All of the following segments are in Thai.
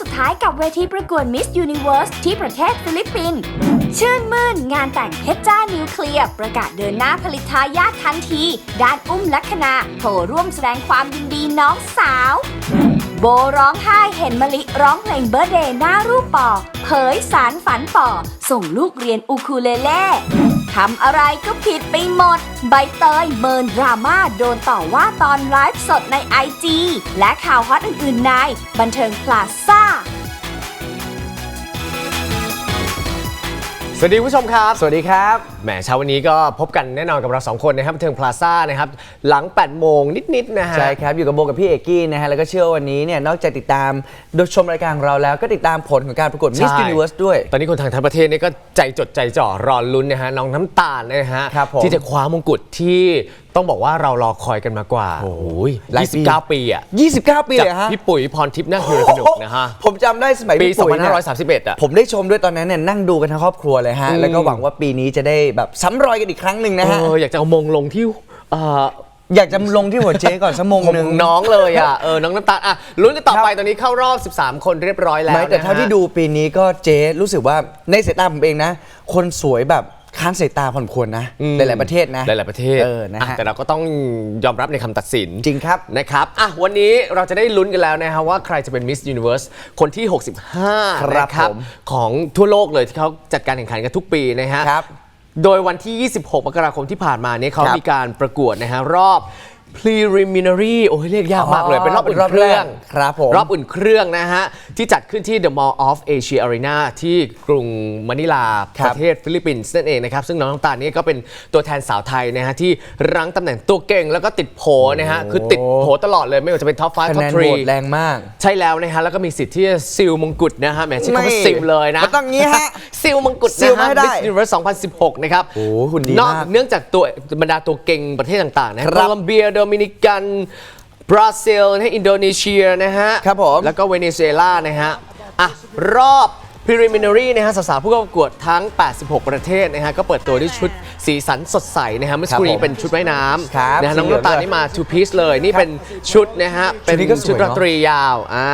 สุดท้ายกับเวทีประกวด Miss Universe ที่ประเทศฟิลิปปินส์ชื่นมื่นงานแต่งเพชรจ้านิวเคลียร์ประกาศเดินหน้าผลิตทายาททันที ด้านอุ้มลักษณาโผล่ร่วมแสดงความยินดีน้องสาว โบร้องไห้เห็นมะลิร้องเพลงเบ r ร์เดย์หน้ารูปปอเผยสารฝันปอส่งลูกเรียนอูคูเลเล่ ทำอะไรก็ผิดไปหมด ใบเตยเมินดราม่าโดนต่อว่าตอนไลฟ์สดในไอจีและข่าวฮอตอื่นๆในบันเทิงพลาซ่า วัสดีคุณผู้ชมครับ สวัสดีครับ แหมเช้าวันนี้ก็พบกันแน่นอนกับเราสองคนนะครับบันเทิงพลาซ่านะครับ หลัง 8 โมงนิด ๆ นะฮะ ใช่ครับ อยู่กับโบกับพี่เอกกี้นะฮะ แล้วก็เชื่อว่าวันนี้เนี่ย นอกจากติดตามดูชมรายการของเราแล้วก็ติดตามผลของการประกวด Miss ใช่ Universe ด้วย ตอนนี้คนทางทั้งประเทศนี่ก็ใจจดใจจ่อรอลุ้นนะฮะน้องน้ำตาลนะฮะ ครับผมที่จะคว้ามงกุฎที่ ต้องบอกว่าเรารอคอยกันมากว่าโอ้โหยหลายปี 29 ปีอะ29 ปีจากเลยฮะพี่ปุ๋ยพรทิพย์นาคฮิรกนกนะฮะ ผมจำได้สมัยปี พี่ปุ๋ยเนี่ย2531 อะ ผมได้ชมด้วยตอนนั้นเนี่ยนั่งดูกันทั้งครอบครัวเลยฮะอืมแล้วก็หวังว่าปีนี้จะได้แบบซ้ำรอยกันอีกครั้งหนึ่งนะฮะเอออยากจะเอามงลงที่เอ่ออยากจะลงที่หัวเจ๊ก่อนสักโมงผมหนึ่งน้องเลยอะ เออ น้องน้ำตาลอะลุ้นกันต่อไปครับตอนนี้เข้ารอบ 13 คนเรียบร้อยแล้วไม่แต่เท่านะฮะที่ดูปีนี้ก็เจ๊รู้สึกว่าในสายตาผมเองนะ คนสวยแบบ ค้านสายตาพอสมควรนะ อืมหลาย ๆ ประเทศนะ หลาย ๆ ประเทศเออนะฮะอ่แต่เราก็ต้องยอมรับในคำตัดสินจริงครับ นะครับอะวันนี้เราจะได้ลุ้นกันแล้วนะฮะว่าใครจะเป็น Miss Universe คนที่ 65ครับนะผม ของทั่วโลกเลยที่เขาจัดการแข่งขันกันทุกปีนะฮะ ครับ โดยวันที่ 26 มกราคมที่ผ่านมาเนี่ยเขาครับมีการประกวดนะฮะรอบ preliminary โอ้ยเรียกยากมากเลย เป็นรอบอุ่นเครื่องครับผมรอบอุ่นเครื่องนะฮะ ที่จัดขึ้นที่ The Mall of Asia Arena ที่กรุงมะนิลาคปรับระเทศฟิลิปปินส์นั่นเองนะครับ ซึ่งน้องน้ำตาลนี่ก็เป็นตัวแทนสาวไทยนะฮะ ที่รั้งตำแหน่งตัวเก่งแล้วก็ติดโผนะฮะ คือติดโผตลอดเลยไม่ว่าจะเป็นท็อป5คะท็อแนปนโหวต3แรงมาก ใช่แล้วนะฮะ แล้วก็มีสิทธิ์ที่จะซิลมงกุฎนะฮะแหมชื่อคำว่าไม่ซิลเลยนะมันต้องงี้ฮะซิลมงกุฎซินะลมาฮะให้ได้ Miss Universe 2016 นะครับโอ้โหหุ่นดีนอกมากเนื่องจากตัวบรรดาตัวเก่งประเทศต่างๆนะครัโคบลัมเบียโดมินิกัน บราซิลนะฮะอินโดนีเซียนะฮะ ครับผม แล้วก็เวเนซุเอลานะฮะ อะ รอบ preliminary นะฮะสาวๆผู้เข้าประกวดทั้ง 86 ประเทศนะฮะก็เปิดตัวด้วยชุดสีสันสดใสนะฮะเมื่อสักครู่นี้ผมเป็นชุดว่ายน้ครับำนะฮะน้องสีเหลืองน้ำตาลด้วยนี่มา two piece เลยนี่เป็นชุดนะฮะเป็นชุดนี้ก็สวยชุดราเนอะตรียาวอ่า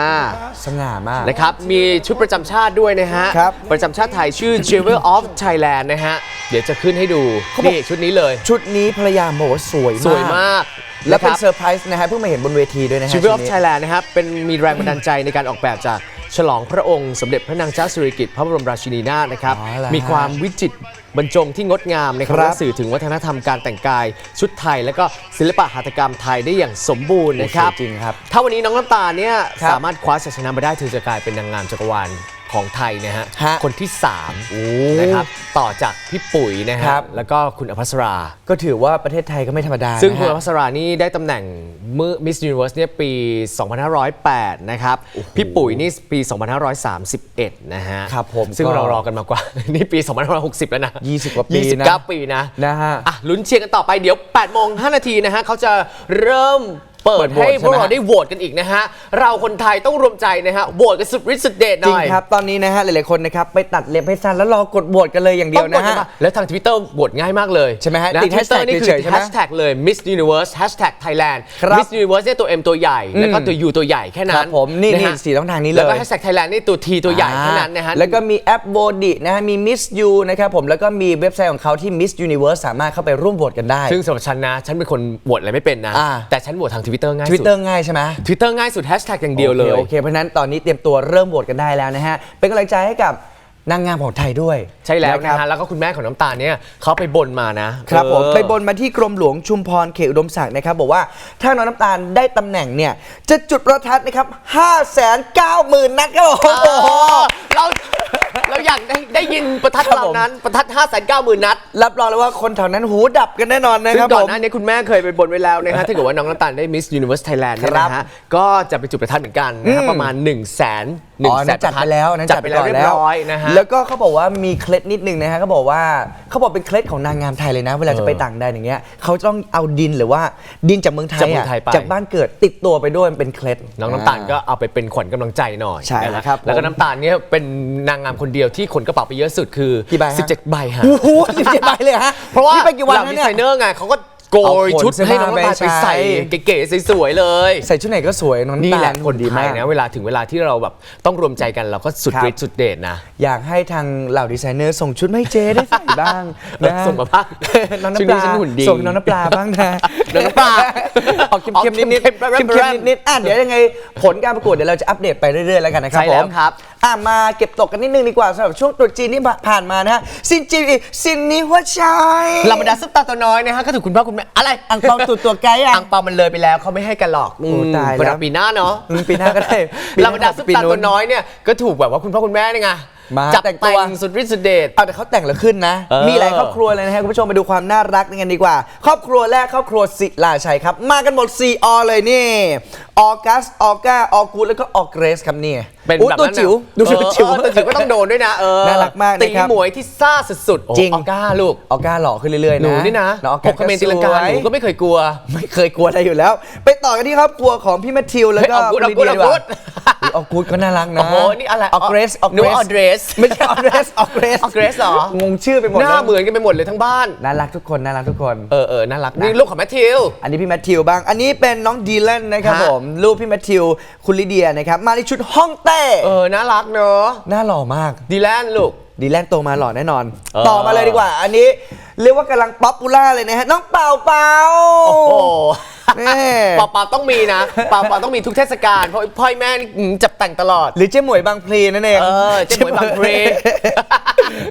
สง่ามาก นะครับ มีชุดประจำชาติด้วยนะฮะ ครับประจำชาติไทยชื่อ Jewel of Thailand นะฮะ เดี๋ยวจะขึ้นให้ดูนี่ ชุดนี้เลย ชุดนี้ภรรยาบอกว่าสวยมาก สวยมากและเป็นะครับเซอร์ไพรส์นะฮะเพิ่งมาเห็นบนเวทีด้วยนะฮะชีวิตชุอดอฟนี้ไทยแลนด์นะครับ เป็นมีแรงบันดาลใจในการออกแบบจาก ฉลองพระองค์สมเด็จพระนางเจ้าสิริกิติ์พระบรมราชินีนาถนะครับ อ๋อเหรอฮะมีความวิจิตรบรรจงที่งดงามนะครับครับ และสื่อถึงวัฒนธรรมการแต่งกาย ชุดไทย และก็ศิลปะหัตถกรรมไทยได้อย่างสมบูรณ์นะครับ จริงครับ ถ้าวันนี้น้องน้ำตาลเนี่ยครับ สามารถคว้าชัยชนะมาได้เธอจะกลายเป็นนางงามจักรวาล ของไทยนะฮะ ฮะคนที่3นะครับต่อจากพี่ปุ๋ยนะฮะครับแล้วก็คุณอภัสรา ก็ถือว่าประเทศไทยก็ไม่ธรรมดาซึ่งนะคุณฮะอภัสรานี่ได้ตำแหน่งเมื่อ Miss Universe เนี่ยปี 2508 นะครับ พี่ปุ๋ยนี่ปี 2531 นะฮะครับผมซึ่งก็เรารอกันมากว่า นี่ปี 2560 แล้วนะ20กว่าปีนะ 29 ปีนะ นะฮะ อะลุ้นเชียร์กันต่อไปเดี๋ยว 8 โมง 5 นาทีนะฮะเขาจะเริ่ม เปิเปิดดโหวตให้พวกใช่ไหมเราได้โหวตกันอีกนะฮะ เราคนไทยต้องรวมใจนะฮะโหวตกันสุดฤทธิ์สุดเดชหจริน่งอยครับ ตอนนี้นะฮะหลายๆคนนะครับไปตัดเล็บให้สั้นแล้วรอกดโหวตกันเลยอย่างเดีต้ยอวงกดนะกันฮะมาแล้วทาง Twitter โหวตง่ายมากเลยใช่ไหมฮะนะติด Twitter hashtag นี่คือเฉยๆใช่ไหมแฮชแท็กเลย Miss Universe Hashtag Thailand ครับ Miss Universe เนี่ยตัว M ตัวใหญ่ แล้วก็ตัว U ตัวใหญ่แค่คนั้รันบผมนี่ะนี่ฮะสีต้องทางนี้เลย แล้วก็ Hashtag Thailand นี่ตัว T ตัวใหญ่แค่นั้นนะฮะ แล้วก็มีแอปโบดินะฮะมี Miss You นะครับผมแล้วก็มีเว็บไซต์ของเขาที่ Miss Universe สามารถเข้าไปร่วมโหวตกันได้ ซึ่งสำหรับฉันนะ ฉันเป็นคนโหวตอะไรไม่เป็นนะ อ่าแต่ฉันโหวตทาง Twitter ง่ายสุด Twitter ง่ายใช่ไหม Twitter ง่ายสุด Hashtag อย่างเดียวเลย โอคโอเค เพราะฉะนั้นตอนนี้เตรียมตัวเริ่มโหวตกันได้แล้วนะฮะ เป็นกำลังใจให้กับนางงามของไทยด้วยใช่แล้วคนะรับฮะแล้วก็คุณแม่ของน้ำตาลเนี่ยเขาไปบนมานะครับผมเออ ไปบนมาที่กรมหลวงชุมพรเขตอุดมศักดิ์นะครับ บอกว่าถ้าน้องน้ำตาลได้ตำแหน่งเนี่ย จะจุดประทัดนะครับ 5 9 0 0 0 0 นัดครับผมโอ้โหเรา เราอยากได้ได้ยินประทัดครับเหล่าผมนั้นประทัด5 9 0 0 0 0นัด รับรองเลยว่าคนแถวนั้นหูดับกันแน่นอนนะซึ่ครับงก่อผนม หน้านี้คุณแม่เคยไปบนไว้แล้วนะฮะถ้าเกิดว่าน้องน้ำตาลได้ Miss Universe Thailand เนี่ยนะครัฮะบก็จะไปจุดประทัดเหมือนกันนะฮะอืม ประมาณ 1 0 0 0 0แสน หนึ่อ๋งอแสนั้นนจัดไปแล้วนั้นจัดไปแล้วเรียบร้อยนะฮะ แล้วก็เขาบอกว่ามีเคล็ดนิดนึงนะฮะเขาบอกว่าเขาบอกเป็นเคล็ดของนางงามไทยเลยนะ เวลาจะไปต่างแดนอย่างเงี้ยเขาต้องเอาดินหรือว่าดินจากเมืองไทยจากเมืองอะไทยไป จากบ้านเกิดติดตัวไปด้วยมันเป็นเคล็ด น้องน้ำตาลก็เอาไปเป็นขวัญกำลังใจหน่อยใช่นะฮะครับแล้วก็ผมน้ำตาลเนี่ยเป็นนางงามคนเดียวที่ขนกระเป๋าไปเยอะสุดคือ กี่ใบฮะ 17 ใบฮะ โอ้โหสิบเจ็ดใบเลยฮะเพราะว่านี่ไปกี่วันเหล่าแล้วดีเนี่ย ไซเนอร์ไงเขาก็ โกเอายขนชุดเสื้อให้น้องผ้าน้ำตาลไปไปใส่ใส่เก๋ๆสวยๆเลย ใส่ชุดไหนก็สวยน้องนี่น้ำแหตาละลคนดีดีไทมายกนะเวลาถึงเวลาที่เราแบบต้องรวมใจกันเราก็สุดครับฤทธิ์สุดเดชนะ อยากให้ทางเหล่าดีไซเนอร์ส่งชุดมาให้เจได้ใส่บ้างเออส่งมาบ้างน้องช่วงน้ำปนี้ลาฉันหุ่นดีส่งน้องน้ำปลาบ้างนะน้องน้ำปลาออกเค็มๆนิดๆออกเค็เค็มมๆๆนิดๆอะเดี๋ยวยังไงผลการประกวดเดี๋ยวเราจะอัปเดตไปเรื่อยๆแล้วกันนะครับใช่แล้วผมครับอะมาเก็บตกกันนิดนึงดีกว่าสำหรับช่วงตรุษจีนที่ผ่านมานะฮะซินจีซินนี้หัวใจเราบรรดาซุปตาตัวน้อยนะฮะก็ถูกคุณพ่อคุณแม่อะไรอังเปาตัวตัวไกด์อะ อังเปามันเลยไปแล้วเขาไม่ให้กันหรอกโอ้ตายแล้วเวปีหน้าเนาะอืมปีหน้าก็ได้ปีหน้าเราบรรดาซุปตาตัวน้อยเนี่ยก็ถูกแบบว่าคุณพ่อคุณแม่เนี่ยไงมาจับแต่แต่งตัวงสุดฤทธิ์สุดเดช เอาแต่เขาแต่งแล้วขึ้นนะ เออ มีหลายครอบครัวเลยนะฮะคุณผู้ชมมาดูความน่ารักกันดีกว่า ครอบครัวแรกครอบครัวศิลาชัยครับ มากันหมด4อเลยนี่ออกัสออก้าออกูดแล้วก็ออเกรสครับนี่เป็นอุ๊ยแบบตัวนั้นจิ๋วนะดูตัวเออจิ๋ว เออตัวจิ๋วก็ต้องโดนด้วยนะเออน่ารักมากตีนะครับหมวยที่ซ่าสุดๆโอ้จริงออก้าลูก ออก้าหล่อขึ้นเรื่อยๆหนะนูนี่นะองออหก้ากคอมเมนต์ตีลังกาสวยหนูก็ไม่เคยกลัว ไม่เคยกลัวอะไรอยู่แล้ว ไปต่อกันที่ครอบครัวของพี่แมทธิวแล้วก็เฮ้ยออกูดคุณลีเดียดีกออกูว่าดอุ๊ยออกูดก็น่ารักนะโอ้โหนี่อะไรออเกรสออนึกว่าเกรส Audress ไม่ใช่ออเกรสออเกรส Audress เหรอ งงชื่อไปหมดหน้าแล้วเหมือนกันไปหมดเลยทั้งบ้าน น่ารักทุกคนน่ารักทุกคน เออเออน่ารักนี่ลูกของแมทธิว อันนี้พี่แมทธิวบ้าง อันนี้เป็นน้องดีแลนนะครับฮะผมลูกพี่แมทธิว คุณลิเดียนะครับ มาในชุดห้องเต้เออ น่ารักเนอะหน้าหล่อมาก ดีแลนด์ลูก ดีแลนโตมาหล่อแน่นอน เออ ต่อมาเลยดีกว่า อันนี้เรียกว่ากำลังป๊อปปูล่าเลยนะฮะ น้องเป่าเป่า โอ้โหนี่ปาปาต้องมีนะปาปาต้องมีทุกเทศกาลเพราะพ่อยแม่นี่อืมจับแต่งตลอด หรือเจ๊หมวยบางพลีนั่นเองเออเจ๊หมวยบางพลี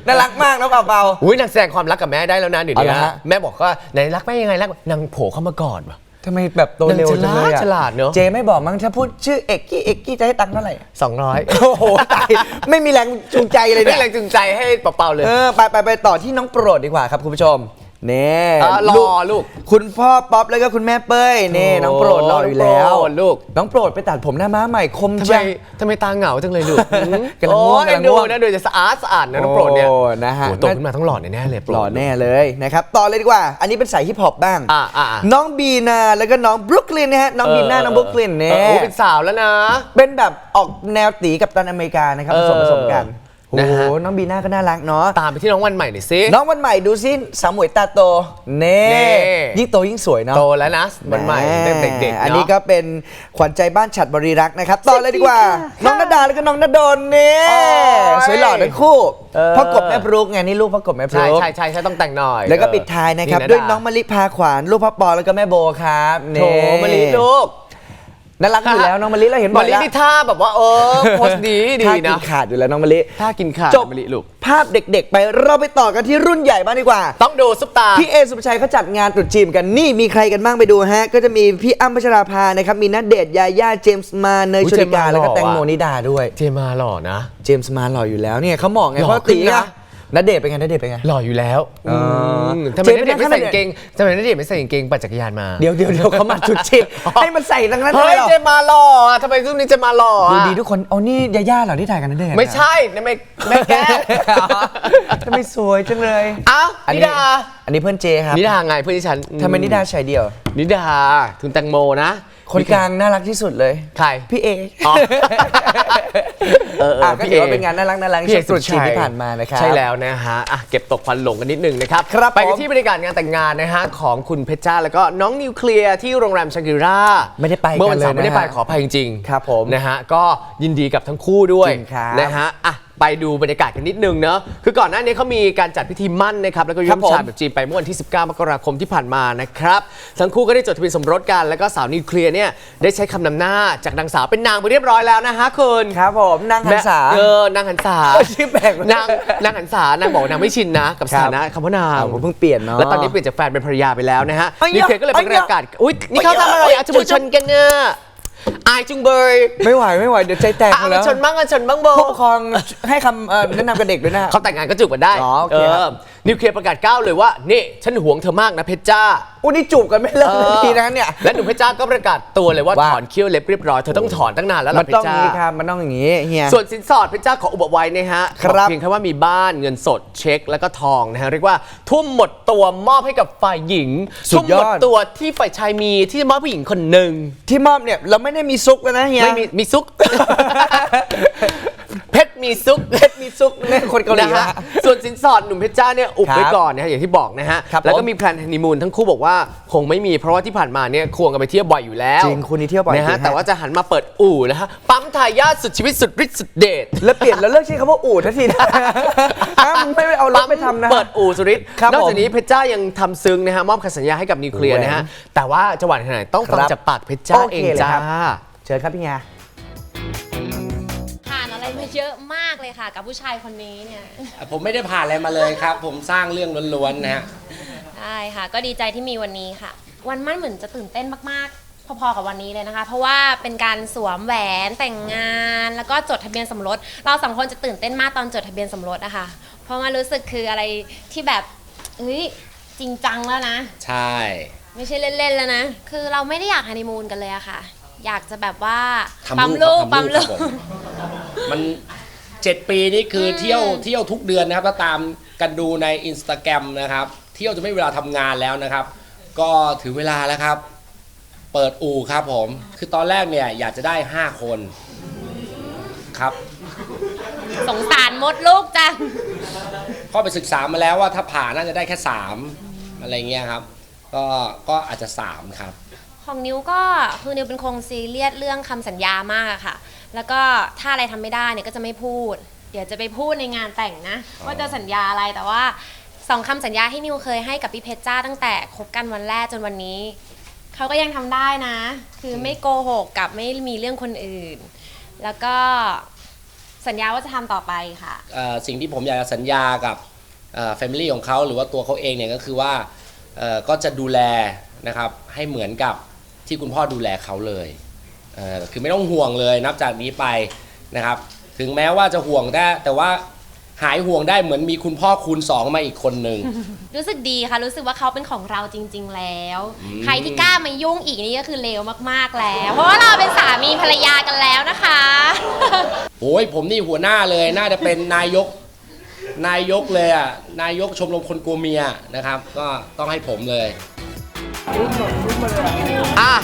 น่ารักมากน้องเป่าเป่า อุ้ยนางแสดงความรักกับแม่ได้แล้วนะเดี๋ยวนี้เอาละฮะนะแม่บอกว่าไหนรักแม่ยังไงรักนางโผล่เข้ามากอดว่ะ ทำไมแบบโตเร็วจังเลยอะฉลาดเนอะ เจไม่บอกมั้งถ้าพูดชื่อเอกกี้เอกกี้จะให้ตังค์เท่าไหร่ สองร้อยโอ้โหตายไม่มีแรงจูงใจเลยไม่เนี่ย แรงจูงใจให้เปล่าๆเลย เออไปไปไปต่อที่น้องโปรดดีกว่าครับคุณผู้ชม เน่อะรอลูก คุณพ่อป๊อปแล้วก็คุณแม่เป้ยเน่โอ้น้องโปรดรออยู่แล้วน้องโปรดลูก น้องโปรดไปตัดผมหน้าม้าใหม่คมทำไมจัง ทำไมตาเหงาจังเลยลูกกำลังง่วงโอ้ยกำลังดูง่วงนะดูจะสะอาดสะอาดนะน้องโปรดเนี่ยโอ้นะฮะโอ้โตขึ้นมาต้องหล่อแน่ๆเลยโปรดหล่อแน่เลยนะครับ ต่อเลยดีกว่า อันนี้เป็นสายฮิปฮอปบ้าง อะอะอะน้องบีนา แล้วก็น้องบรุกลินนะฮะ น้องบีนา น้องบรุกลินเอเนี่อโอ้เป็นสาวแล้วนะ เป็นแบบออกแนวตีกับตันอเมริกานะครับผสมผสมกัน เออโอ้โหนะฮะน้องบีนาก็น่ารักเนาะ ตามไปที่น้องวันใหม่หน่อยสิ น้องวันใหม่ดูสิสาวหมวยตาโต เน่เน่ ยิ่งโตยิ่งสวยเนาะโตแล้วนะวันใหม่ตั้งแต่เด็กๆเนาะ อันนี้ก็เป็นขวัญใจบ้านฉัดบริรักษ์นะครับ ต่อเลยดีกว่า น้องนาดาแล้วก็น้องนาดนเนี่ยโอ้ย สวยหล่อทั้งคู่เออพ่อกบแม่พรุกไงนี่ลูกพ่อกบแม่พใช่รุก ใช่ใช่ใช่ต้องแต่งหน่อยแล้วก็ปิดท้ายนะครับาด้วยน้องมะลิพาขวานลูกพ่อปอแล้วก็แม่โบครับโถมะลิลูก น่ารักอยู่แล้วน้องมะลิเราเห็นบ่มะอยลิแล้วนี่ท่าแบบว่าเออโพสต์ดีดีท่ากินะนขาดอยู่แล้วน้องมะลิท่ากินขาดจบมะลิลูก ภาพเด็กๆ ไปเราไปต่อกันที่รุ่นใหญ่บ้างดีกว่า ต้องดูซุปตา พี่เอสุภาชัยเขาจัดงานตรุษจีนกันนี่มีใครกันบ้างไปดูฮะ ก็จะมีพี่อ้ำพัชราภานะครับ มีนัดเดทยาย่าเจมส์มาเนยอุ๊ยชลิกาเจมส์มาแล้วก็หล่อแตงโมว่ะ นิดาด้วย เจมาหล่อนะ เจมส์มาหล่ออยู่แล้วเนี่ยเขาบอกไงหล่อเพราะขึ้ตีนนะอะ นัดเดทเป็นไงนัดเดทเป็นไง หล่ออยู่แล้วอ๋ออืมทำไมเจนัมส์เดชน์ไม่ไม่ใส่ได้กางเกงทำไมนัเดชน์ไม่ใส่กางเกงปั่นจักรยานมาเดี๋ยวเดี๋ยวเดี๋ยวเขามาจุดจีบให้มันใส่ทั้งนั้นเลเฮ้ยยเหรอเจมาหล่ออะทำไมรุ่นนี้เจมาหล่ออะดูดีทุกคนเอานี่ยาย่าเหรอที่ถ่ายกันนัดเดทไม่ใช่นั่นไม่ไม่แก้ทำไมสวยจังเลยเอ้าอันนินี้ดา อันนี้เพื่อนเจครับนิดาไงเพื่อนที่ฉันทำไมนิดาชายเดียว นิดาคุณแตงโมนะ คนกลางน่ารักที่สุดเลย ใคร พี่เออ๋อเออเออะอก็พี่ถืเอ อว่าเป็นงานน่ารักน่ารักพี่เอที่สุดจีนที่ผ่านมานะครับ ใช่แล้วนะฮะอะเก็บตกควันหลงกันนิดนึงนะครับ ครับไปกันผมที่บรรยากาศงานแต่งงานนะฮะของคุณเพชรจ้าแล้วก็น้องนิวเคลียร์ที่โรงแรมชังกิราไม่ได้ไปเมื่อวันเสาร์กันเลยนะไม่ได้ไปขออภัยจริงๆครับผมนะฮะก็ยินดีกับทั้งคู่ด้วยจริงครับ นะฮะอะ ไปดูบรรยากาศกันนิดนึงเนอะคือก่อนหน้านี้เขามีการจัดพิธีมั่นนะครับแล้วก็คยรับมผมชาแบบจีนไปเมื่อวันที่ 19 มกราคมที่ผ่านมานะครับทั้งคู่ก็ได้จดทะเบียนสมรสกัน แล้วก็สาวนิวเคลียร์เนี่ยได้ใช้คำนำหน้าจากนางสาวเป็นนางไปเรียบร้อยแล้วนะฮะคุณครับผมนางหันษาแม่เออนางหันษาเออชื่อแปลกมากนางนางหันษานางบอกว่านางไม่ชินนะ กับสถานะคำว่านางอ้าวผมเพิ่งเปลี่ยนเนาะแล้วตอนนี้เปลี่ยนจากแฟนเป็นภรรยาไปแล้วนะฮะเอ้ยนิวเคลียร์ก็เลยเป็นเอ้ยบรรยากาศอุ้ยนี่เขาทำอะไรเอ้ยอะจมูกชนกันเนี่ย อายจุงเบยไม่ไหวไม่ไหวเดี๋ยวใจแตกหมอะดมาแล้วชนบ้างมาชนบ้างโบ ผู้ปกครองให้คำเอ่อแนะนำกับเด็กด้วยนะ เขาแต่งงานก็จูบกันได้ อ๋อโอเคครับนิวเคลียร์ประกาศก้าวเลยว่านี่ฉันหวงเธอมากนะเพชรจ้า อุ้นี่จูบกันไม่เลิกเลยทีนะเนี่ย และหนุ่มเพชรจ้าก็ประกาศตัวเลยว่าว่า ถอนเขี้ยวเล็บเรียบร้อยเธอต้องถอนตั้งนานแล้วมัล่ะนเพต้องชรอจ้า ย่างนี้ครับมันต้องอย่างนี้เฮีย ส่วนสินสอดเพชรจ้าขออุบไว้นะฮะครับ อกเพียงแค่ว่ามีบ้านเงินสดเช็คแล้วก็ทองนะฮะเรียกว่าทุ่มหมดตัวมอบให้กับฝ่ายหญิงสุทุ่ดมยหอมดดตัวที่ฝ่ายชายมีที่จะมอบผู้หญิงคนหนึ่งที่มอบเนี่ยเราไม่ได้มีซุกแล้วนะเฮีย ไม่มีมีซุก เพชร มีซุกเพชรมีซุกเนี่ยคนเกาหลีนะฮะฮะส่วนสินสอดหนุ่มเพชรจ้าเนี่ยอุบครับไว้ก่อนนะฮะอย่างที่บอกนะฮะครับแล้วก็ผมมีแพลนฮันนีมูนทั้งคู่บอกว่าคงไม่มีเพราะว่าที่ผ่านมาเนี่ยควงกันไปเที่ยวบ่อยอยู่แล้วจริงคู่นี้เที่ยวบ่อยนะจริฮะงฮะแต่ว่าจะหันมาเปิดอู่นะฮะปั๊มทายาทสุดชีวิตสุดฤทธิ์สุดเดชแล้วเปลี่ยนแล้วเลิกใช้คำว่าอู่ทันทีนะห้ามไม่เอารถไปทำนะเปิดอู่สุริตครับนอกผมจากนี้เพชรจ้ายังทำซึ้งนะฮะมอบคำสัญญาให้กับนิวเคลียร์นะฮะแต่ว่าจะหวานขนาดไหนต้องฟังครับจากปากเพชรจ้าโอเคเองเลยจ้าครับเชิญครับพี่งา เยอะมากเลยค่ะ กับผู้ชายคนนี้เนี่ยผมไม่ได้ผ่านอะไรมาเลยครับ ผมสร้างเรื่องล้วนๆนะฮะใช่ค่ะ ก็ดีใจที่มีวันนี้ค่ะ วันมั่นเหมือนจะตื่นเต้นมากๆ พอๆกับวันนี้เลยนะคะ เพราะว่าเป็นการสวมแหวนแต่งงาน แล้วก็จดทะเบียนสมรส เราสองคนจะตื่นเต้นมากตอนจดทะเบียนสมรสอะค่ะเพราะว่ารู้สึกคืออะไรที่แบบเฮ้ยจริงจังแล้วนะ ใช่ ไม่ใช่เล่นๆแล้วนะ คือเราไม่ได้อยากฮันนีมูนกันเลยอะค่ะ อยากจะแบบว่าทำปั๊มลูลูกกครับปั๊มทำลูลูกกครับผม มันเจ็ดปีนี่คือเที่ยวเที่ยวทุกเดือนนะครับถ้าตามกันดูในอินสตาแกรมนะครับ เที่ยวจะไม่มีเวลาทำงานแล้วนะครับ ก็ถึงเวลาแล้วครับ เปิดอู่ครับผม คือตอนแรกเนี่ยอยากจะได้ 5 คนครับ สงสารมดลูกจัง ก็ไปศึกษามาแล้วว่าถ้าผ่านน่าจะได้แค่ 3 อะไรเงี้ยครับ ก็ก็อาจจะ 3 ครับ ของนิวก็คือนิวเป็นคงซีเรียสเรื่องคำสัญญามากอะค่ะ แล้วก็ถ้าอะไรทำไม่ได้เนี่ยก็จะไม่พูด เดี๋ยวจะไปพูดในงานแต่งนะ ว่าจะสัญญาอะไรแต่ว่าสองคำสัญญาที่นิวเคยให้กับพี่เพชรจ้าตั้งแต่คบกันวันแรกจนวันนี้เขาก็ยังทำได้นะ คือไม่โกหกกับไม่มีเรื่องคนอื่น แล้วก็สัญญาว่าจะทำต่อไปค่ะ เอ่อสิ่งที่ผมอยากจะสัญญากับแฟมิลี่ของเขาหรือว่าตัวเขาเองเนี่ยก็คือว่าเอ่อก็จะดูแลนะครับให้เหมือนกับที่คุณพ่อดูแลเขาเลย เอ่อคือไม่ต้องห่วงเลยนับจากนี้ไปนะครับ ถึงแม้ว่าจะห่วงได้ แต่ว่าหายห่วงได้เหมือนมีคุณพ่อคูณสองมาอีกคนหนึ่ง รู้สึกดีค่ะ รู้สึกว่าเขาเป็นของเราจริง ๆ แล้วใครที่กล้ามายุ่งอีกนี่ก็คือเลวมากๆแล้ว เพราะว่าเราเป็นสามีภรรยากันแล้วนะคะ โอ้ยผมนี่หัวหน้าเลยน่าจะเป็นนายก นายกเลยอะนายกชมรมคนกลัวเมียนะครับ ก็ต้องให้ผมเลย อะ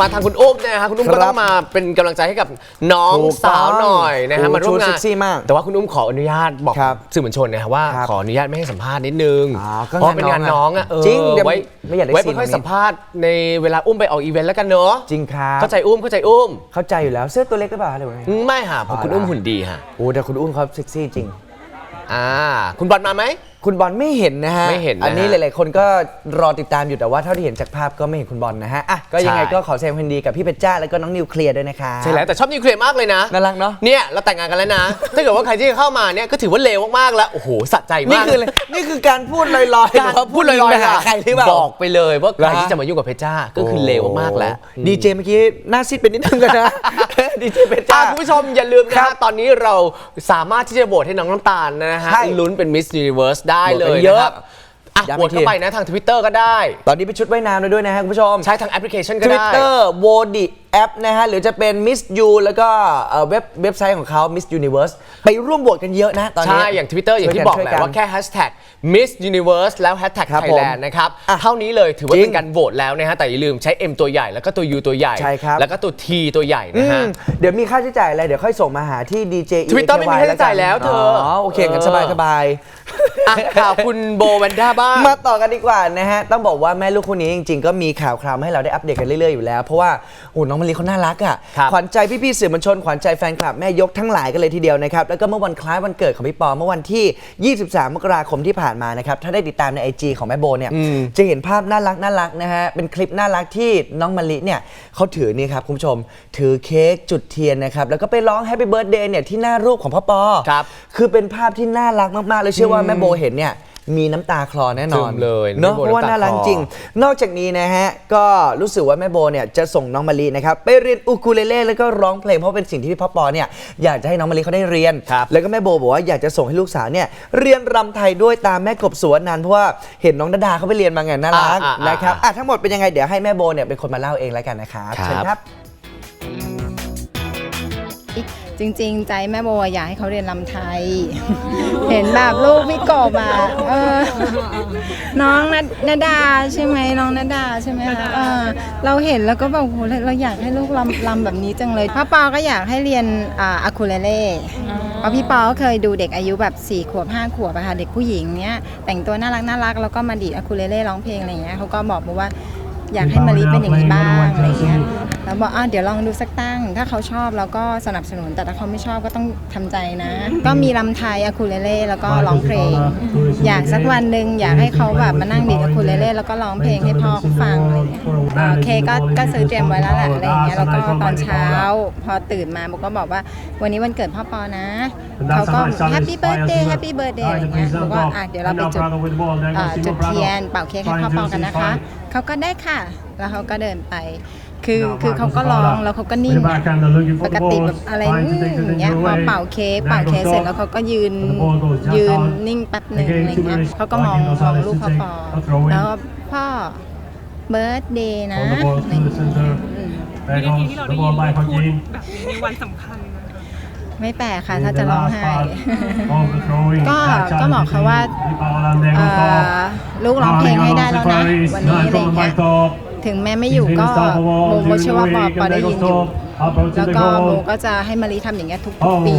มาทางคุณอุ้มนะฮะคุณอุ้มก็ครับต้องมาเป็นกำลังใจให้กับน้องถูกต้องสาวหน่อยนะฮะโอ้มาร่วมชุดงาเซ็นกซี่มากแต่ว่าคุณอุ้มขออนุญาตบอกครับสื่อมวลชนนะฮะว่าครับขออนุญาตไม่ให้สัมภาษณ์นิดนึงอ๋อก็เพราะเป็นงานงานน้น้อองงอะอะเออจริงเดี๋ยวไว้ไม่อยากได้ไว้ซีนไม่ค่อยแบบนี้ สัมภาษณ์ในเวลาอุ้มไปออกอีเวนต์แล้วกันเนอะจริงครับเข้าใจอุ้มเข้าใจอุ้มเข้าใจอยู่แล้วเสื้อตัวเล็กหรือเปล่าหรือว่าไงไม่ค่ะเพราะอ๋อคุณอุ้มหุ่นดีฮะโอ้แต่คุณอุ้มเขาเซ็กซี่จริง อ่าคุณบอลมาไหม คุณบอลไม่เห็นนะฮะ ไม่เห็นนะฮะอันนี้หลาย ๆ คนก็รอติดตามอยู่แต่ว่าเท่าที่เห็นจากภาพก็ไม่เห็นคุณบอลนะฮะอะก็ยังไงใช่ ก็ขอแสดงความยินดีกับพี่เพชรจ้าแล้วก็น้องนิวเคลียร์ด้วยนะคะใช่แล้วแต่ชอบนิวเคลียร์มากเลยนะ น่ารักเนาะ เนี่ยเราแต่งงานกันแล้วนะ ถ้าเกิดว่าใครที่เข้ามาเนี่ยก็ถือว่าเลวมากๆแล้ว โอ้โหสะใจนี่มากคืออะไรนี่คือการพูดลอยๆการหรือว่าพูดลอยๆไปหาใครหรือเปล่า บอกไปเลยว่าใครเหรอฮะที่จะมายุ่งกับเพชรจ้าก็คือเลวมากๆแล้ว ดีเจเมื่อกี้หน้าซิดเป็นนิดนึงกันนะ ดีเจเพชรจ้า อะคุณผู้ชมอย่าลืมนะครัฮะบตอนนี้เราสามารถที่จะโหวตให้น้องน้ำตาลนะฮะใช่ลุ้นเป็น Miss Universe ได้เลโหวตกัยนเยนะอะครับอะย้ำโหวตอีกทีเข้าไปนะทาง Twitter ก็ได้ ตอนนี้เป็นชุดว่ายน้ำแล้วด้วยนะฮะคุณผู้ชมใช้ทางแอปพลิเคชันก็ทวิได้ตเตอร์โวดิ แอปนะฮะ หรือจะเป็น Miss You แล้วก็เอ่อเว็บเว็บไซต์ของเขา Miss Universe ไปร่วมโหวตกันเยอะนะตอนนี้ ใช่ อย่าง Twitter อย่างที่บอกแหละว่าแค่ Hashtag Miss Universe แล้ว Hashtag ครับผม Thailand นะครับอะเท่านี้เลยถือว่าจริงเป็นการโหวตแล้วนะฮะ แต่อย่าลืมใช้ M ตัวใหญ่แล้วก็ตัว U ตัวใหญ่ ใช่ครับ แล้วก็ตัว T ตัวใหญ่อืนะฮะมเดี๋ยวมีค่าใช้จ่ายอะไร เดี๋ยวค่อยส่งมาหาที่ DJ Twitter ไม่มีค่าใช้จ่ายแล้วเธออ๋อ โอเคกันสบายสบายอะข่าวคุณโบแวนด้าบ้าง มาต่อกันดีกว่านะฮะ ต้องบอกว่าแม่ลูกคู่นี้จริงๆ ก็มีข่าวคราวมาให้เราได้อัปเดตกันเรื่อยๆ อยู่แล้ว เพราะว่าโอ้น้องมะลิเขาน่ารักอะครับ ขวัญใจพี่ๆสื่อมวลชนขวัญใจแฟนคลับแม่ยกทั้งหลายกันเลยทีเดียวนะครับแล้วก็เมื่อวันคล้ายวันเกิดของพี่ปอเมื่อวันที่ 23 มกราคมที่ผ่านมานะครับถ้าได้ติดตามใน IG ของแม่โบเนี่ยจะเห็นภาพน่ารักน่ารักนะฮะเป็นคลิปน่ารักที่น้องมะลิเนี่ยเขาถือนี่ครับคุณผู้ชม ถือเค้กจุดเทียนนะครับแล้วก็ไปร้อง Happy Birthday เนี่ยที่หน้ารูปของพ่อปอ ครับ คือเป็นภาพที่น่ารักมาก ๆ เลยเชื่อว่าแม่โบเห็นเนี่ย มีน้ำตาคลอแน่นอนซึมเลยเนาะแม่โบเพราะว่าน้ำตาน่ารักคลอ จริง นอกจากนี้นะฮะ ก็รู้สึกว่าแม่โบเนี่ยจะส่งน้องมะลินะครับไปเรียนอูคูเลเล่แล้วก็ร้องเพลงเพราะเป็นสิ่งที่พี่พ่อปอเนี่ยอยากจะให้น้องมะลิเขาได้เรียน ครับ แล้วก็แม่โบบอกว่าอยากจะส่งให้ลูกสาวเนี่ยเรียนรำไทยด้วยตามแม่กบสวนนันท์เพราะว่าเห็นน้องดาดาเขาไปเรียนมาไงน่ารักอ่าอ่าอ่าน นะครับอะทั้งหมดเป็นยังไงเดี๋ยวให้แม่โบเนี่ยเป็นคนมาเล่าเองแล้วกันนะครับครับเชิญครับ จริง ๆ ใจแม่โบอยากให้เขาเรียนลำไทย เห็นแบบลูกพี่กบอะเออน้องนนดาใช่ไหมน้องนดาใช่ไหมคะเออเราเห็นแล้วก็แบบโหเราอยากให้ลูกลำลำแบบนี้จังเลยพ่อปอก็อยากให้เรียนอ่าอะคูเลเล่ราะพี่ปอก็เคยดูเด็กอายุแบบ4ี่ขวบห้าขวบอะค่ะเด็กผู้หญิงเนี้ยแต่งตัวน่ารักน่ารักแล้วก็มาดีดอะคูเลเล่ร้องเพลงอะไรเงี้ยเขาก็บอกมาว่าอยากให้มารีเป็นอย่างนี้บ้างอะไรเงี้ย แล้วบอกอะเดี๋ยวลองดูสักตั้ง ถ้าเขาชอบเราก็สนับสนุน แต่ถ้าเขาไม่ชอบก็ต้องทำใจนะ ก็มีลำไทยอะคูเลเล่แล้วก็ร้องเพลง อยากสักวันหนึ่งอยากให้เขาแบบมานั่งดีดอะคูเลเล่แล้วก็ร้องเพลงให้พ่อเขาฟังอะไรเงี้ยเอ่อเคก็ก็ซื้อเตรียมไว้แล้วแหละอะไรเงี้ยแล้วก็ตอนเช้า พอตื่นมาโบก็บอกว่าวันนี้วันเกิดพ่อปอนะเขาก็แฮปปี้เบิร์ดเดย์แฮปปี้เบิร์ดเดย์อะไรเงี้ยบอกว่าอะเดี๋ยวเราไปจุดเอ่อจุดเทียนเป่าเค้กให้พ่อปอกันนะคะเขาก็ได้ค่ะ แล้วเขาก็เดินไป คือคือเขาก็ร้องแล้วเขาก็นิ่งอะปกติแบบอะไรอืมอย่างเงี้ยพอเป่าเค้กเป่าเค้กเสร็จแล้วเขาก็ยืนยืนนิ่งแป๊บหนึ่งอะไรเงี้ยเขาก็มองมองลูกพ่อปอแล้วพ่อเบิร์ดเดย์นะอะไรเงี้ยอืมวินาทีที่เราได้ยินเขาพูดแบบนี้ในวันสำคัญนะคะไม่แปลกค่ะถ้าจะร้องไห้ก็ก็บอกเขาว่าเอ่อลูกร้องเพลงให้ได้แล้วนะวันนี้อะไรอย่างเงี้ย ถึงแม่ไม่อยู่ก็โมโมเชื่อว่าปอปอได้ยินอยู่แล้วก็โมก็จะให้มารีทำอย่างเงี้ยทุกๆปี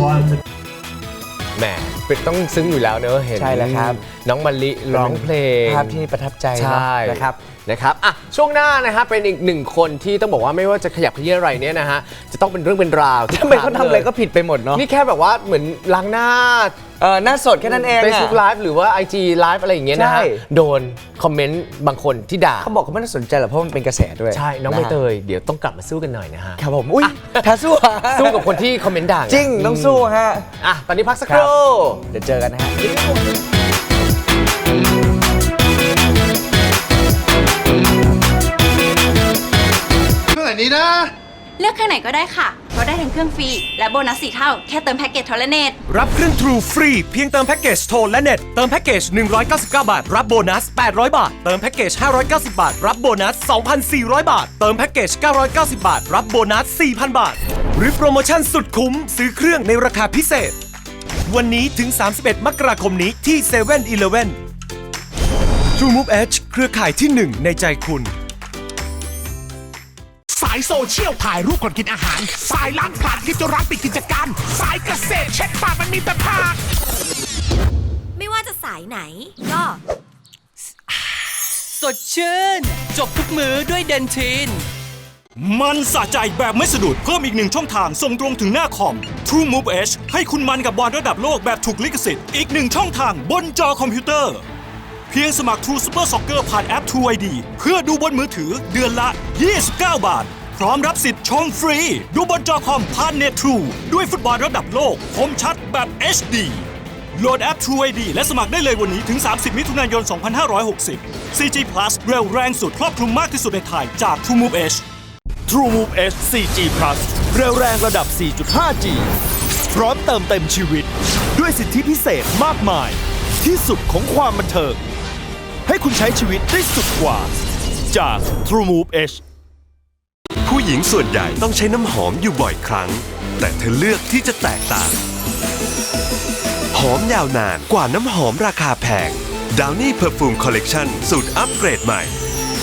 แหมเป็นต้องซึ้งอยู่แล้วเนอะเห็นใช่แล้วครับ น้องมะลิร้องเพลง ภาพที่ประทับใจใช่เนอะนะครับ นะครับอะช่วงหน้านะฮะเป็นอีกหนึ่งคนที่ต้องบอกว่าไม่ว่าจะขยับเขยี้อะไรเนี่ยนะฮะจะต้องเป็นเรื่องเป็นราวทำไมเขาทำอะไรก็ผิดไปหมดเนาะ นี่แค่แบบว่าเหมือนล้างหน้า เออหน้าสดแค่นั้นเองอะ Facebook Live หรือว่า IG Live อะไรอย่างเงี้ยนะใช่ฮะโดนคอมเมนต์บางคนที่ด่าเขาบอกเขาไม่ได้สนใจหรอกเพราะมันเป็นกระแสด้วยใช่ น้องใบะฮะเตยเดี๋ยวต้องกลับมาสู้กันหน่อยนะฮะครับผมอุ้ยท้าสู้เหรอสู้กับคนที่คอมเมนต์ด่าไจริงต้องสู้ฮะอะตอนนี้พักสักคครับรู่เดี๋ยวเจอกันนะฮะเครื่องไหนนี้นะเลือกเครื่องไหนก็ได้ค่ะ เพราะได้ทั้งเครื่องฟรี และโบนัส 4 เท่า แค่เติมแพ็กเกจโทรเนตรับเครื่อง True ฟรีเพียงเติมแพ็กเกจโทรและเน็ต เติมแพ็กเกจ 199 บาท รับโบนัส 800 บาท เติมแพ็กเกจ 590 บาท รับโบนัส 2,400 บาท เติมแพ็กเกจ 990 บาท รับโบนัส 4,000 บาท หรือโปรโมชั่นสุดคุ้มซื้อเครื่องในราคาพิเศษ วันนี้ถึง 31 มกราคมนี้ที่7 e เ e ่ e อ True Move Edge เครือข่ายที่ 1 ในใจคุณายโซเชียลถ่ายรูปก่อนกินอาหาร สายล้างผลาญที่จะร้านปิดกิจการ สายเกษตรเช็ดปากมันมีแต่ผัก ไม่ว่าจะสายไหน ก็สดชื่น จบทุกมือด้วยเดนทิน มันสะใจแบบไม่สะดุดเพิ่มอีกหนึ่งช่องทางส่งตรงถึงหน้าคอม True Move Edge ให้คุณมันกับบอลระดับโลกแบบถูกลิขสิทธิ์อีกหนึ่งช่องทางบนจอคอมพิวเตอร์เพียงสมัคร True Super Soccer ผ่านแอป True ID เพื่อดูบนมือถือเดือนละ 29 บาท พร้อมรับสิทธิ์ชมฟรี ดูบนจอคอมผ่านเน็ต True ด้วยฟุตบอลระดับโลกคมชัดแบบ HD โหลดแอป True ID และสมัครได้เลยวันนี้ถึง 30 มิถุนายน 2560 4G Plus เร็วแรงสุดครอบคลุมมากที่สุดในไทยจาก True Move Edge True Move Edge 4G Plus เร็วแรงระดับ 4.5G พร้อมเติมเต็มชีวิต ด้วยสิทธิพิเศษมากมาย ที่สุดของความบันเทิง ให้คุณใช้ชีวิตได้สุดกว่า จาก True Move Edge ผู้หญิงส่วนใหญ่ต้องใช้น้ำหอมอยู่บ่อยครั้ง แต่เธอเลือกที่จะแตกต่าง หอมยาวนานกว่าน้ำหอมราคาแพงดาวนี่เพอร์ฟูมคอลเลกชันสูตรอัปเกรดใหม่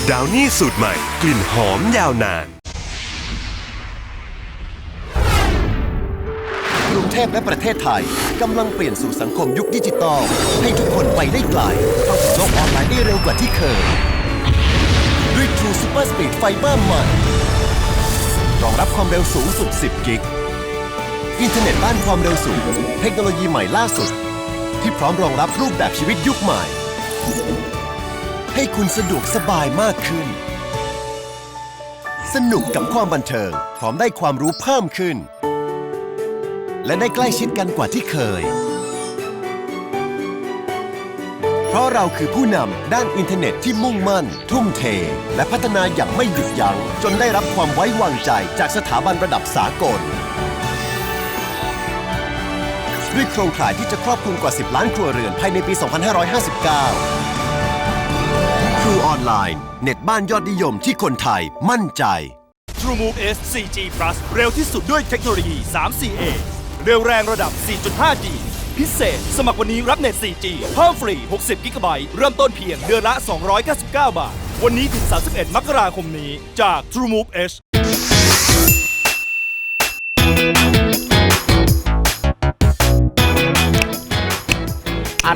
ดาวนี่สูตรใหม่ กลิ่นหอมยาวนาน เทพและประเทศไทยกำลังเปลี่ยนสู่สังคมยุคดิจิตอลให้ทุกคนไปได้ไกลเข้าถึงโลกออนไลน์ได้เร็วกว่าที่เคย ด้วย True Super Speed Fiber ใหม่รองรับความเร็วสูงสุด 10 กิก อินเทอร์เน็ตบ้านความเร็วสูง เทคโนโลยีใหม่ล่าสุด ที่พร้อมรองรับรูปแบบชีวิตยุคใหม่ ให้คุณสะดวกสบายมากขึ้น สนุกกับความบันเทิง พร้อมได้ความรู้เพิ่มขึ้น และได้ใกล้ชิดกันกว่าที่เคย เพราะเราคือผู้นำด้านอินเทอร์เน็ตที่มุ่งมั่น ทุ่มเท และพัฒนาอย่างไม่หยุดยัง้งจนได้รับความไว้วางใจจากสถาบันระดับสากล ด้วยโครงข่ายที่จะครอบคลุมกว่า 10 ล้านครัวเรือนภายในปี 2559 ครูออนไลน์ เน็ตบ้านยอดนิยมที่คนไทยมั่นใจ True Move S 4G Plus เร็วที่สุดด้วยเทคโนโลยี 3CA เร็วแรงระดับ 4.5G พิเศษ สมัครวันนี้รับเน็ต 4G เพิ่มฟรี 60 กิกะไบต์เริ่มต้นเพียงเดือนละ 299 บาท วันนี้ถึง 31 มกราคมนี้จาก True Move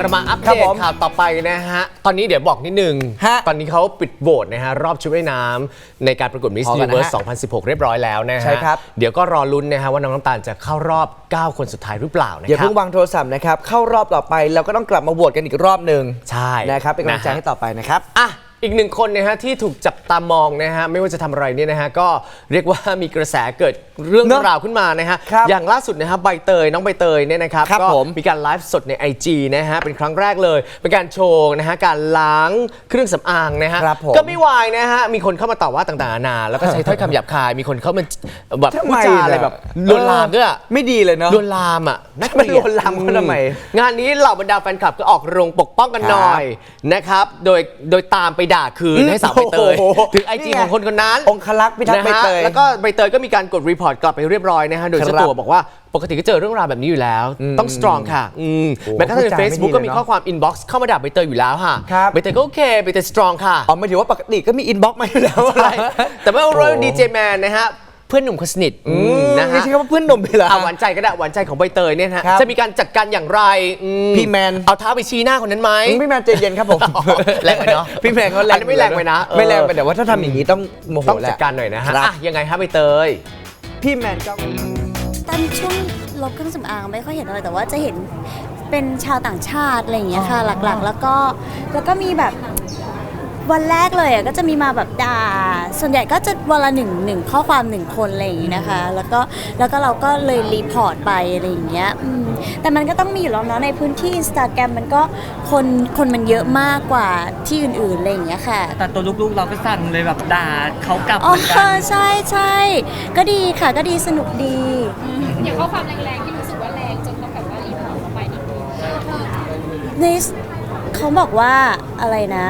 เรามาอัปครัเดบตผมข่าวต่อไปนะฮะ ตอนนี้เดี๋ยวบอกนิดนึง ฮะตอนนี้เขาปิดโหวตนะฮะ รอบชุดว่ายน้ำในการประกวด Miss พอกันนะฮะ Universe 2016 เรียบร้อยแล้วนะฮะ ใช่ครับ เดี๋ยวก็รอลุ้นนะฮะว่าน้องน้ำตาลจะเข้ารอบ 9 คนสุดท้ายหรือเปล่านะอย่าครัเพิ่งวางโทรศัพท์นะครับ เข้ารอบต่อไปเราก็ต้องกลับมาโหวตกันอีกรอบหนึ่งใช่นะครับ เป็นกำลังใจนะฮะ ให้ต่อไปนะครับ อะ อีกหนึ่งคนนะฮะที่ถูกจับตามองนะฮะไม่ว่าจะทำอะไรเนี่ยนะฮะก็เรียกว่ามีกระแสเกิดเรื่องเนอะราวขึ้นมานะฮะครับอย่างล่าสุดนะฮะใบเตยน้องใบเตยเนี่ยนะครับครับก็ผมมีการไลฟ์สดใน IG นะฮะเป็นครั้งแรกเลย เป็นการโชว์นะฮะการล้างเครื่องสำอางนะฮะครับผมก็ไม่วายนะฮะมีคนเข้ามาต่อว่าต่างๆนานาแล้วก็ใช้ถ้อยคำหยาบคายมีคนเข้ามาแบบทำพูไมดจาอะไรล่ะแบบลวนลามด้วยอะ ไม่ดีเลยเนาะ ลวนลามอะน่าเกมันลียดลวนลามเขาทำไมงานนี้เหล่าบรรดาแฟนคลับก็ออกโรงปกป้องกันหน่อยนะครับ โดยโดยตามไปด่าคืนอืมให้สาวใบเตยโอ้โหถึงไอจีนี่ไง ของคนคนนั้นองคลักษ์พิทักษ์นะฮะใบเตย แล้วก็ใบเตยก็มีการกดรีพอร์ตกลับไปเรียบร้อยนะฮะโดยครับเจ้าตัวบอกว่าปกติก็เจอเรื่องราวแบบนี้อยู่แล้ว ต้อง strong ค่ะอืมโอ้แม้กระทั่งพูดในจาไม่ Facebook ดีก็เลยมีเนอะข้อความ inbox เข้ามาด่าใบเตยอยู่แล้วค่ะครับ ใบเตยก็โอเคใบเตย strong ค่ะ อ๋อหมายถึงว่าปกติก็มีอินบ็อกซ์มาอยู่แล้วใช่แต่ไม่รู้ว่าโอ้ดีเจแมนนะฮะ เพื่อนหนุ่มคนสนิทอืมนะไม่ฮะ ใช่คำว่าเพื่อนหนุ่มไปเหรอ อะหวานใจก็ได้หวานใจของใบเตยเนี่ยนะฮะครับจะมีการจัดการอย่างไรอืมพี่แมน เอาเท้าไปชี้หน้าคนนั้นไหม พี่แมนใจเย็นครับผม แรงไปเนอะพี่แมนเขาแรอังนนี้ไม่แรงไปนะเออ ไม่แรงไปแต่ว่าถ้าทำอย่างนี้ต้องโมโหต้องแหละจัดการหน่อยนะฮะครับ อะยังไงฮะใบเตย พี่แมนก็ ตอนช่วงลบเครื่องสำอางไม่ค่อยเห็นอะไรแต่ว่าจะเห็นเป็นชาวต่างชาติอะไรอย่างเงี้ยค่ะหลักๆ แล้วก็แล้วก็มีแบบ วันแรกเลยอะก็จะมีมาแบบด่า ส่วนใหญ่ก็จะวันละหนึ่งหนึ่งข้อความหนึ่งคนอะไรอย่างงี้นะคะ แล้วก็แล้วก็เราก็เลยรีพอร์ตไปอะไรอย่างเงี้ยอืมแต่มันก็ต้องมีอยู่แล้วเนาะในพื้นที่อินสตาแกรมมันก็คนคนมันเยอะมากกว่าที่อื่นๆอะไรอย่างเงี้ยค่ะ แต่ตัวลูกๆเราก็สั่นเลยแบบด่าเขากลับเหอ๋อมือนกันใช่ใช่ก็ดีค่ะก็ดีสนุกดี อย่างข้อความแรงๆที่รู้สึกว่าแรงจนต้องแบบว่ารีพอร์ตเข้าไปนิดนึงนี่เขาบอกว่าอะไรนะ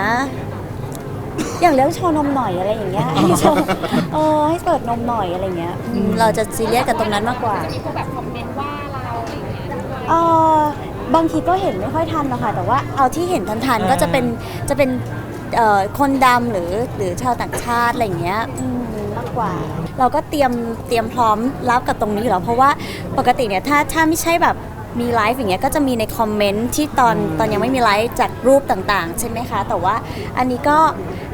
อย่างเรื่องโชว์นมหน่อยอะไรอย่างเงี้ยให้โชว์เออให้เปิดนมหน่อยอะไรเงี้ยอืมเราจะซีเรียสกับตรงนั้นมากกว่า มีพวกแบบคอมเมนต์ว่าเราอะไรอย่างเงี้ยด้วยเออบางทีก็เห็นไม่ค่อยทันหรอกค่ะ แต่ว่าเอาที่เห็นทันๆก็จะเป็นจะเป็นเอ่อคนดำหรือหรือชาวต่างชาติอะไรอย่างเงี้ยอืมมากกว่า เราก็เตรียมเตรียมพร้อมรับกับตรงนี้อยู่แล้วเพราะว่าปกติเนี่ยถ้าถ้าไม่ใช่แบบมีไลฟ์อย่างเงี้ยก็จะมีในคอมเมนต์ที่ตอนตอนยังไม่มีไลฟ์จากรูปต่างๆ ใช่ไหมคะ แต่ว่าอันนี้ก็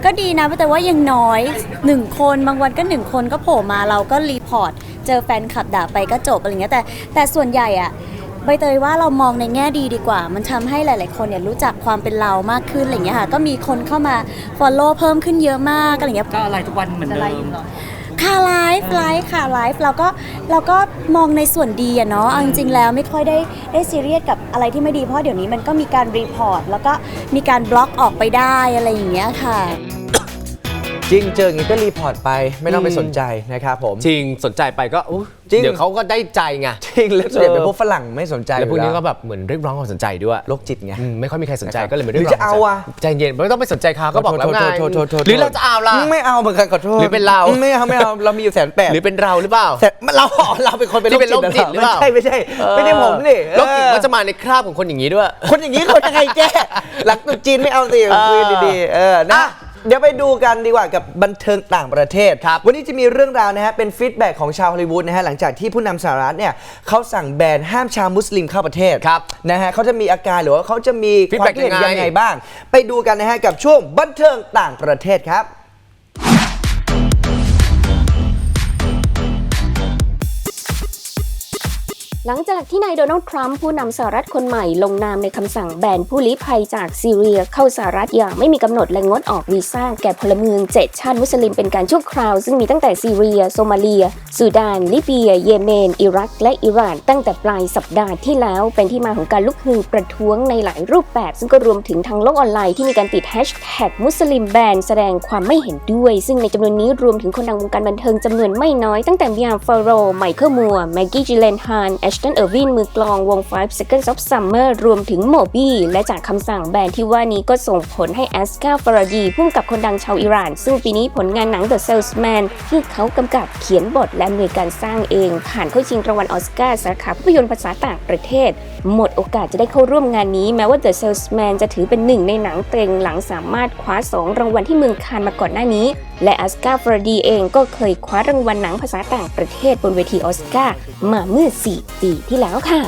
ก็ดีนะแต่ว่ายังน้อยหนึ่งคนบางวันก็หนึ่งคนก็โผล่มาเราก็รีพอร์ตเจอแฟนคลับด่าไปก็จบอะไรเงี้ยแต่แต่ส่วนใหญ่อะใบเตยว่าเรามองในแง่ดีดีกว่า มันทำให้หลาย ๆ คนเนี่ยรู้จักความเป็นเรามากขึ้นอะไรอย่างเงี้ยค่ะ ก็มีคนเข้ามา follow เพิ่มขึ้นเยอะมากอะไรอย่างเงี้ยก็อะไรทุกวันเหมือนเดิม ค่ะไลฟ์ไลฟ์ค่ะไลฟ์เราก็เราก็มองในส่วนดีอะเนาะเอาจริงๆแล้วไม่ค่อยได้ได้ซีเรียสกับอะไรที่ไม่ดีเพราะเดี๋ยวนี้มันก็มีการรีพอร์ตแล้วก็มีการบล็อกออกไปได้อะไรอย่างเงี้ยค่ะ จริงเจออย่างนี้ก็รีพอร์ตไปไม่ต้องไปสนใจนะครับผม จริงสนใจไปก็อุ๊ยจริง เดี๋ยวเขาก็ได้ใจไงจริงแล้วส่วนใหญ่เป็นพวกฝรั่งไม่สนใจแล้วพวกนี้อยู่ก็แบบเหมือนเรียกร้องความสนใจด้วยโรคจิตไง อืมไม่ค่อยมีใครสนใจนะครับก็เลยไม่หรืเรียอกร้องจะเอาอะ ใจเย็นไม่ต้องไปสนใจเขาก็บอกแล้วไงโทษโทษโทษโทษหรือเราจะเอาล่ะ ไม่เอาเหมือนกันขอโทษหรือเป็นเรา ไม่เอาไม่เอาเรามีอยู่แสนแปดหรือเป็นเราหรือเปล่า แต่เราเราเป็นคนเป็นที่เป็นโรคจิตหรือเปล่า ไม่ใช่ไม่ใช่ไม่ได้ผมนี่โรคจิตเออก็จะมาในคราบของคนอย่างนี้ด้วย คนอย่างนี้เขาจะใครแก้หลักตรุษจีนไม่เอาสิเออคุยดีๆเออนะ เดี๋ยวไปดูกันดีกว่ากับบันเทิงต่างประเทศครับวันนี้จะมีเรื่องราวนะฮะเป็นฟีดแบ็กของชาวฮอลลีวูดนะฮะหลังจากที่ผู้นำสหรัฐเนี่ยเขาสั่งแบนห้ามชาวมุสลิมเข้าประเทศครับนะฮะเขาจะมีอาการหรือว่าเขาจะมีความ feedback คิดเห็นยังไงยังไง บ้าง ไปดูกันนะฮะกับช่วงบันเทิงต่างประเทศครับ หลังจากที่นายโดนัลด์ทรัมป์ผู้นำสหรัฐคนใหม่ลงนามในคำสั่งแบนผู้ลี้ภัยจากซีเรียเข้าสหรัฐอย่างไม่มีกำหนดและงดออกวีซ่าแก่พลเมือง7ชาติมุสลิมเป็นการชั่วคราว ซึ่งมีตั้งแต่ซีเรีย โซมาเลียซูดาน ลิเบีย เยเมน อิรัก และอิหร่าน ตั้งแต่ปลายสัปดาห์ที่แล้ว เป็นที่มาของการลุกฮือประท้วงในหลายรูปแบบ ซึ่งก็รวมถึงทางโลกออนไลน์ที่มีการติดแฮชแท็กมุสลิมแบนแสดงความไม่เห็นด้วย ซึ่งในจำนวนนี้รวมถึงคนดังวงการบันเทิงจำนวนไม่น้อยตั้งแต่เบียร์ฟาโรไมเคิลมัวร์แม็กกี้จิเลนฮานแอชตันเออร์วินมือกลองวง 5 Seconds of Summer รวมถึงโมบี้และจากคำสั่งแบนที่ว่านี้ก็ส่งผลให้แอสกาฟาราดีพุ่มกับคนดังชาวอิหร่าน ซึ่งปีนี้ผลงานหนัง The Salesman ที่เขากำกับเขียนบทและอำนวยการสร้างเอง ผ่านเข้าชิงรางวัลออสการ์สาขาภาพยนตร์ภาษาต่างประเทศ หมดโอกาสจะได้เข้าร่วมงานนี้แม้ว่า The Salesman จะถือเป็นหนึ่งในหนังเต็งหลังสามารถคว้าสองรางวัลที่เมืองคานมาก่อนหน้านี้ และออสการ์ฟาราดีเองก็เคยคว้ารางวัลหนังภาษาต่างประเทศบนเวทีออสการ์มาเมื่อ4ปีที่แล้วค่ะ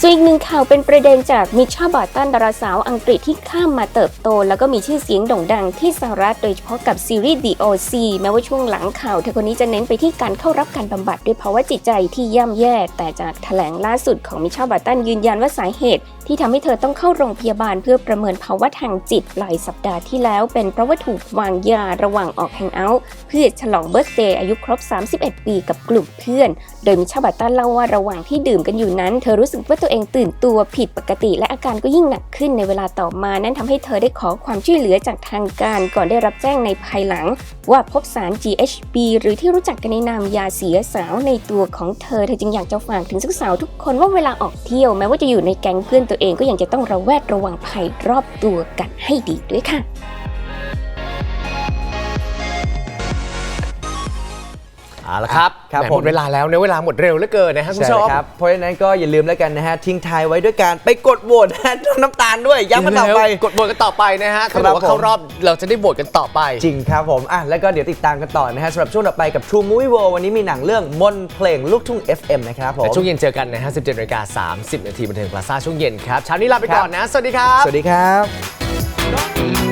ส่วนอีกหนึ่งข่าวเป็นประเด็นจากมิชชาบอตันดาราสาวอังกฤษที่ข้ามมาเติบโต แล้วก็มีชื่อเสียงโด่งดังที่สหรัฐโดยเฉพาะกับซีรีส์ The OC แม้ว่าช่วงหลังข่าวเธอคนนี้จะเน้นไปที่การเข้ารับการบำบัดด้วยภาวะจิตใจที่ย่ำแย่ แต่จากแถลงล่าสุดของมิชชาบอตตันยืนยันว่าสาเหตุ ที่ทำให้เธอต้องเข้าโรงพยาบาลเพื่อประเมินภาวะทางจิตปลายสัปดาห์ที่แล้ว เป็นเพราะว่าถูกวางยาระหว่างออกแฮงเอาท์เพื่อฉลองเบิร์ตเดย์อายุครบ 31 ปีกับกลุ่มเพื่อน โดยมิชาบาตันเล่าว่าระหว่างที่ดื่มกันอยู่นั้น เธอรู้สึกว่าตัวเองตื่นตัวผิดปกติ และอาการก็ยิ่งหนักขึ้นในเวลาต่อมา นั่นทำให้เธอได้ขอความช่วยเหลือจากทางการ ก่อนได้รับแจ้งในภายหลัง ว่าพบสาร GHB หรือที่รู้จักกันในนามยาเสียสาวในตัวของเธอเธอจึงอยากจะฝากถึงสาวๆทุกคนว่าเวลาออกเที่ยวแม้ว่าจะอยู่ในแก๊งเพื่อนตัวเองก็ยังจะต้องระแวดระวังภัยรอบตัวกันให้ดีด้วยค่ะ เอาละครับ ครับแหมผมหมดเวลาแล้วเนื้อเวลาหมดเร็วเหลือเกินนะฮะคุณใช่ผู้ชมครับเพราะฉะนั้นก็อย่าลืมแล้วกันนะฮะ ทิ้งท้ายไว้ด้วยการไปกดโหวตนะฮะน้ำตาลด้วยย้ำกันต่อไป กดโหวตกันต่อไปนะฮะครัถ้าบเกิดว่าเข้าผมรอบเราจะได้โหวตกันต่อไป จริงครับผมอะแล้วก็เดี๋ยวติดตามกันต่อนะฮะสำหรับช่วงต่อไปกับ True Movie World วันนี้มีหนังเรื่องมนต์เพลงลูกทุ่ง FM นะครับผมแต่ช่วงเย็นเจอกันนะฮะ17นาฬิกา30 นาทีบันเทิงพลาซ่าช่วงเย็นครับเช้านี้ลาไปก่อนนะ สวัสดีครับ สวัสดีครับ